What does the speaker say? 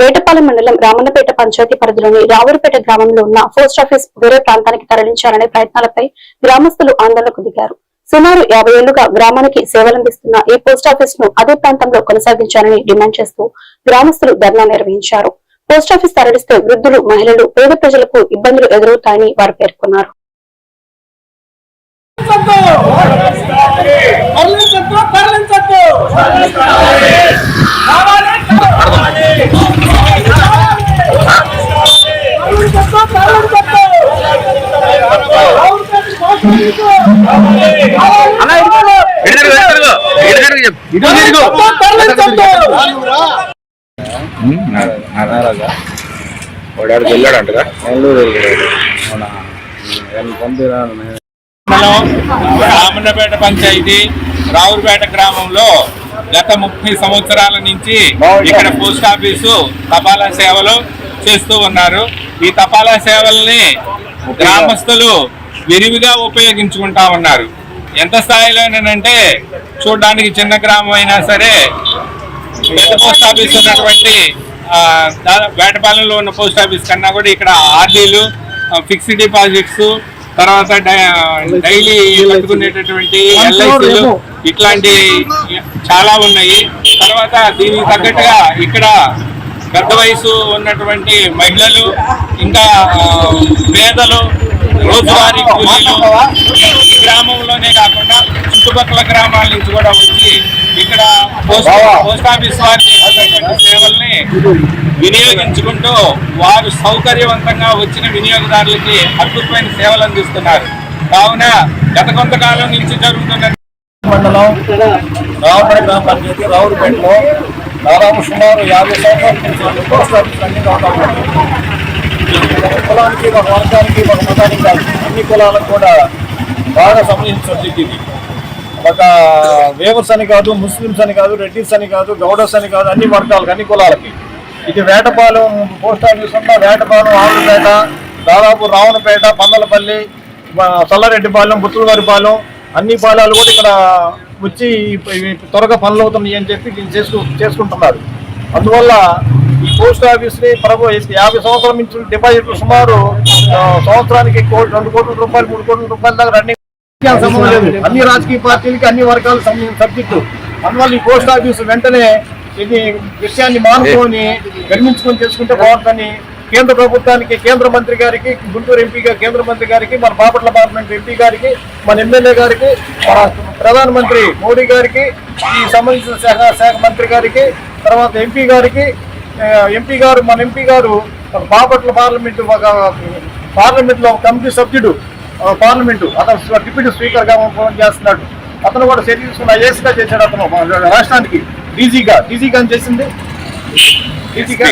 వేటపాలెం మండలం రామన్నపేట పంచాయతీ పరిధిలోని రావురుపేట గ్రామంలో ఉన్న పోస్ట్ ఆఫీస్ వేరే ప్రాంతానికి తరలించాలనే ప్రయత్నాలపై గ్రామస్తులు ఆందోళనకు దిగారు. సుమారు యాభై ఏళ్ళుగా గ్రామానికి సేవలందిస్తున్న ఈ పోస్ట్ ఆఫీస్ను అదే ప్రాంతంలో కొనసాగించాలని డిమాండ్ చేస్తూ గ్రామస్తులు ధర్నా నిర్వహించారు. పోస్ట్ ఆఫీస్ తరలిస్తే వృద్ధులు మహిళలు పేద ప్రజలకు ఇబ్బందులు ఎదురవుతాయని వారు పేర్కొన్నారు. తరలించద్దు తరలించద్దు వాడు వెళ్ళాడంటగా నెల్లూరు వెళ్ళాడు అవునా రామన్నపేట పంచాయతీ రావులపేట గ్రామంలో గత ముప్పై సంవత్సరాల నుంచి ఇక్కడ పోస్ట్ ఆఫీసు తపాలా సేవలు చేస్తూ ఉన్నారు. ఈ తపాలా సేవల్ని గ్రామస్తులు విరివిగా ఉపయోగించుకుంటా ఉన్నారు ఎంత స్థాయిలోనంటే చూడడానికి చిన్న గ్రామం అయినా సరే పెద్ద పోస్ట్ ఆఫీస్ ఉన్నటువంటి వేటపాలెంలో ఉన్న పోస్ట్ ఆఫీస్ కన్నా కూడా ఇక్కడ ఆర్డీలు ఫిక్స్డ్ డిపాజిట్స్ తర్వాత డైలీ కట్టుకునేటటువంటి ఎల్ఐసీలు ఇట్లాంటి చాలా ఉన్నాయి. తర్వాత దీనికి తగ్గట్టుగా ఇక్కడ పెద్ద వయసు ఉన్నటువంటి మహిళలు ఇంకా పేదలు రోజువారీ కూలీలు ఈ గ్రామంలోనే కాకుండా చుట్టుపక్కల గ్రామాల నుంచి కూడా వచ్చి ఇక్కడ పోస్ట్ పోస్ట్ ఆఫీస్ వారి సేవల్ని వినియోగించుకుంటూ వారు సౌకర్యవంతంగా వచ్చిన వినియోగదారులకి అద్భుతమైన సేవలు అందిస్తున్నారు. కావున గత కొంతకాలం నుంచి జరుగుతున్న మండలం రావుపేట గ్రామ పంచాయతీ రావులపేటలో దాదాపు సుమారు యాభై సంవత్సరాల నుంచి పోస్ట్ ఆఫీస్ అన్ని ఒక కులానికి ఒక వర్గానికి ఒక మతానికి కాదు. అన్ని కులాలకు కూడా బాగా సంబంధించిన ఇది. ఒక వేవర్స్ అని కాదు ముస్లిమ్స్ అని కాదు రెడ్డిస్ అని కాదు గౌడర్స్ అని కాదు అన్ని వర్గాలకు అన్ని కులాలకి. ఇది వేటపాలెం పోస్ట్ ఆఫీస్ ఉన్న వేటపాలెం ఆవులపేట దాదాపు రావణపేట పందలపల్లి సల్లారెడ్డిపాలెం బుత్తులవారిపాలెం అన్ని పాలాలు కూడా ఇక్కడ వచ్చి త్వరగా పనులు అవుతున్నాయి అని చెప్పి దీన్ని చేసుకు చేసుకుంటున్నారు. అందువల్ల పోస్ట్ ఆఫీస్ని ప్రభు యాభై సంవత్సరాల నుంచి డిపాజిట్లు సుమారు సంవత్సరానికి కోటి రెండు కోట్ల రూపాయలు మూడు కోట్ల రూపాయల దాకా రన్నింగ్ సంబంధం లేదు. అన్ని రాజకీయ పార్టీలకి అన్ని వర్గాలకు సంబంధించిన సబ్జెక్టు. అందువల్ల ఈ పోస్ట్ ఆఫీస్ వెంటనే ఇది విషయాన్ని మానుకొని గర్మించుకొని చేసుకుంటే బాగుంటుందని కేంద్ర ప్రభుత్వానికి కేంద్ర మంత్రి గారికి గుంటూరు ఎంపీ కేంద్ర మంత్రి గారికి మన బాపట్ల పార్లమెంట్ ఎంపీ గారికి మన ఎమ్మెల్యే గారికి ప్రధానమంత్రి మోడీ గారికి ఈ సంబంధించిన శాఖ శాఖ మంత్రి గారికి తర్వాత ఎంపీ గారికి ఎంపీ గారు మన ఎంపీ గారు బాపట్ల పార్లమెంటు ఒక పార్లమెంట్లో ఒక కమిటీ సభ్యుడు పార్లమెంటు అతను డిప్యూటీ స్పీకర్గా ఫోన్ చేస్తున్నాడు. అతను కూడా చర్య తీసుకున్న ఐఏఎస్గా చేశాడు అతను రాష్ట్రానికి. డీజీగా డీజీగా అని చేసింది. డీజీగా.